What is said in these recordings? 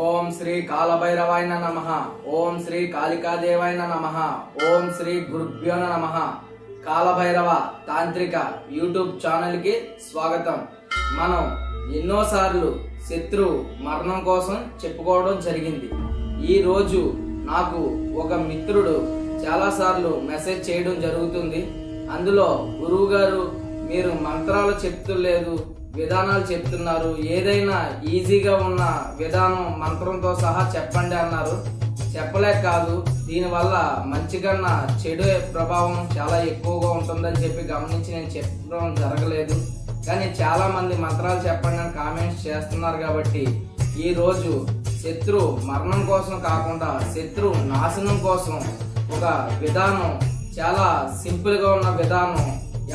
ఓం శ్రీ కాలభైరవాయ నమ. ఓం శ్రీ కాళికాదేవాయ నమ. ఓం శ్రీ గురుభ్యో నమ. కాలభైరవ తాంత్రిక యూట్యూబ్ ఛానల్కి స్వాగతం. మనం ఎన్నోసార్లు శత్రు మరణం కోసం చెప్పుకోవడం జరిగింది. ఈరోజు నాకు ఒక మిత్రుడు చాలాసార్లు మెసేజ్ చేయడం జరుగుతుంది. అందులో గురువు గారు మీరు మంత్రాలు చెప్తులేదు విధానాలు చెప్తున్నారు. ఏదైనా ఈజీగా ఉన్న విధానం మంత్రంతో సహా చెప్పండి అన్నారు. చెప్పలేక కాదు దీనివల్ల మంచి కన్నా చెడు ప్రభావం చాలా ఎక్కువగా ఉంటుందని చెప్పి గమనించి నేను చెప్పడం జరగలేదు. కానీ చాలా మంది మంత్రాలు చెప్పండి అని కామెంట్స్ చేస్తున్నారు కాబట్టి ఈ రోజు శత్రు మరణం కోసం కాకుండా శత్రు నాశనం కోసం ఒక విధానం చాలా సింపుల్గా ఉన్న విధానం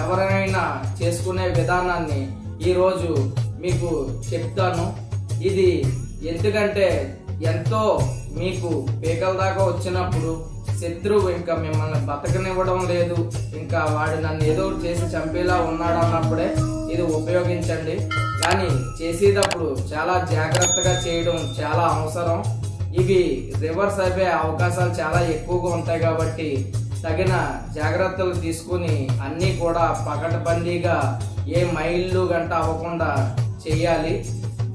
ఎవరైనా చేసుకునే విధానాన్ని ఈరోజు మీకు చెప్తాను. ఇది ఎందుకంటే ఎంతో మీకు పేకల దాకా వచ్చినప్పుడు శత్రువు ఇంకా మిమ్మల్ని బతకనివ్వడం లేదు. ఇంకా వాడు నన్ను ఏదో చేసి చంపేలా ఉన్నాడు అన్నప్పుడే ఇది ఉపయోగించండి. కానీ చేసేటప్పుడు చాలా జాగ్రత్తగా చేయడం చాలా అవసరం. ఇవి రివర్స్ అయిపోయే అవకాశాలు చాలా ఎక్కువగా ఉంటాయి కాబట్టి తగిన జాగ్రత్తలు తీసుకుని అన్నీ కూడా పకడ్బందీగా ఏ మైళ్ళు గంట అవ్వకుండా చేయాలి.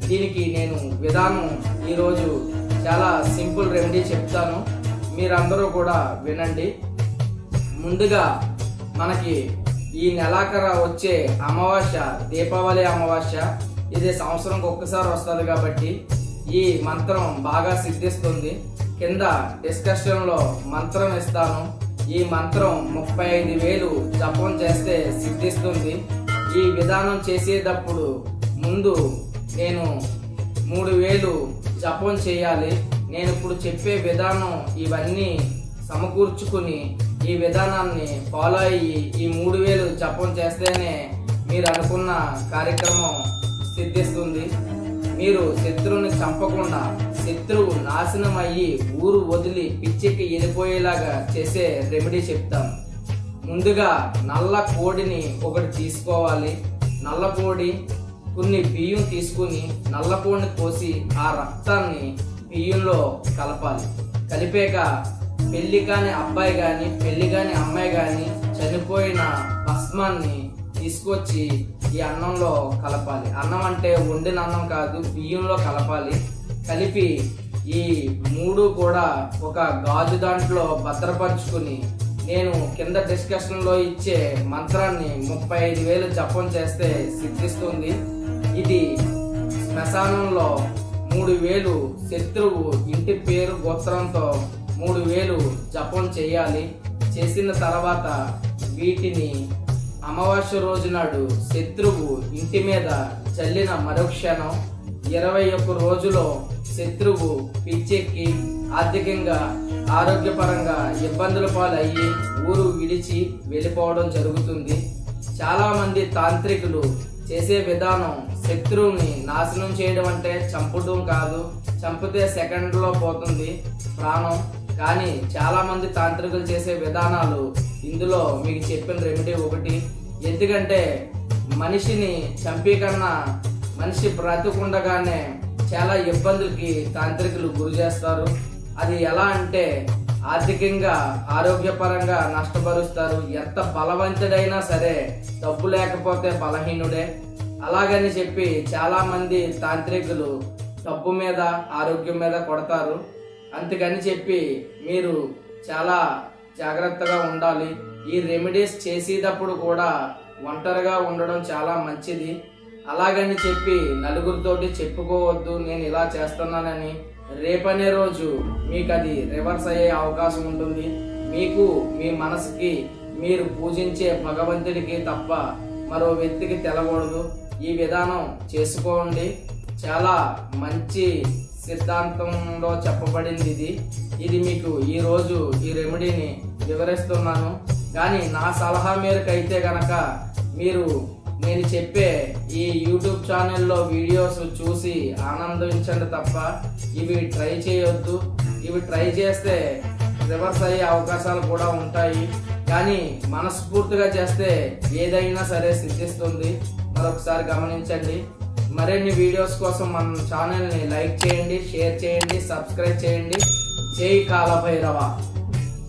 దీనికి నేను విధానం ఈరోజు చాలా సింపుల్ రెమెడీ చెప్తాను. మీరందరూ కూడా వినండి. ముందుగా మనకి ఈ నెలాఖర వచ్చే అమావాస్య దీపావళి అమావాస్య ఇది సంవత్సరంకి ఒక్కసారి వస్తుంది కాబట్టి ఈ మంత్రం బాగా సిద్ధిస్తుంది. కింద డిస్కషన్లో మంత్రం ఇస్తాను. ఈ మంత్రం ముప్పై ఐదు వేలు జపం చేస్తే సిద్ధిస్తుంది. ఈ విధానం చేసేటప్పుడు ముందు నేను మూడు వేలు జపం చేయాలి. నేను ఇప్పుడు చెప్పే విధానం ఇవన్నీ సమకూర్చుకుని ఈ విధానాన్ని ఫాలో అయ్యి ఈ మూడు వేలు జపం చేస్తేనే మీరు అనుకున్న కార్యక్రమం సిద్ధిస్తుంది. మీరు శత్రువుని చంపకుండా శత్రువు నాశనం అయ్యి ఊరు వదిలి పిచ్చెక్కి వెళ్ళిపోయేలాగా చేసే రెమెడీ చెప్తాను ముందుగా నల్ల కోడిని ఒకటి తీసుకోవాలి. నల్ల కోడి కొన్ని బియ్యం తీసుకుని నల్ల కోడిని కోసి ఆ రక్తాన్ని బియ్యంలో కలపాలి. కలిపాక పెళ్ళి కాని అబ్బాయి కానీ పెళ్ళి కాని అమ్మాయి కానీ చనిపోయిన భస్మాన్ని తీసుకొచ్చి ఈ అన్నంలో కలపాలి. అన్నం అంటే వండిన అన్నం కాదు బియ్యంలో కలపాలి. కలిపి ఈ మూడు కూడా ఒక గాజు దాంట్లో భద్రపరుచుకుని నేను కింద డిస్కషన్లో ఇచ్చే మంత్రాన్ని ముప్పై ఐదు వేలు జపం చేస్తే సిద్ధిస్తుంది. ఇది శ్మశానంలో మూడు వేలు శత్రువు ఇంటి పేరు గోత్రంతో మూడు వేలు జపం చేయాలి. చేసిన తర్వాత వీటిని అమావాస్య రోజు నాడు శత్రువు ఇంటి మీద చల్లిన మరుక్షణం. ఇరవై ఒక్క రోజులో శత్రువు పిచ్చెక్కి ఆర్థికంగా ఆరోగ్యపరంగా ఇబ్బందుల పాలయ్యి ఊరు విడిచి వెళ్ళిపోవడం జరుగుతుంది. చాలామంది తాంత్రికులు చేసే విధానం శత్రువుని నాశనం చేయడం అంటే చంపడం కాదు. చంపితే సెకండ్లో పోతుంది ప్రాణం. కానీ చాలామంది తాంత్రికులు చేసే విధానాలు ఇందులో మీకు చెప్పిన రెమెడీ ఒకటి. ఎందుకంటే మనిషిని చంపే కన్నా మనిషి బ్రతుకుండగానే చాలా ఇబ్బందులకి తాంత్రికులు గురి చేస్తారు. అది ఎలా అంటే ఆర్థికంగా ఆరోగ్యపరంగా నష్టపరుస్తారు. ఎంత బలవంతుడైనా సరే డబ్బు లేకపోతే బలహీనుడే. అలాగని చెప్పి చాలామంది తాంత్రికులు డబ్బు మీద ఆరోగ్యం మీద కొడతారు. అందుకని చెప్పి మీరు చాలా జాగ్రత్తగా ఉండాలి. ఈ రెమెడీస్ చేసేటప్పుడు కూడా ఒంటరిగా ఉండడం చాలా మంచిది. అలాగని చెప్పి నలుగురితోటి చెప్పుకోవద్దు నేను ఇలా చేస్తున్నానని రేపనే రోజు మీకు అది రివర్స్ అయ్యే అవకాశం ఉంటుంది. మీకు మీ మనసుకి మీరు పూజించే భగవంతుడికి తప్ప మరో వ్యక్తికి తెలకూడదు. ఈ విధానం చేసుకోండి. చాలా మంచి సిద్ధాంతంలో చెప్పబడింది ఇది. ఇది మీకు ఈరోజు ఈ రెమెడీని వివరిస్తున్నాను. కానీ నా సలహా మేరకు అయితే గనక మీరు నేను చెప్పే ఈ యూట్యూబ్ ఛానల్లో వీడియోస్ చూసి ఆనందించండి తప్ప ఇవి ట్రై చేయొద్దు. ఇవి ట్రై చేస్తే రివర్స్ అయ్యే అవకాశాలు కూడా ఉంటాయి. కానీ మనస్ఫూర్తిగా చేస్తే ఏదైనా సరే సిద్ధిస్తుంది. మరొకసారి గమనించండి. మరిన్ని వీడియోస్ కోసం మన ఛానల్ని లైక్ చేయండి షేర్ చేయండి సబ్స్క్రైబ్ చేయండి. జై కాలభైరవ.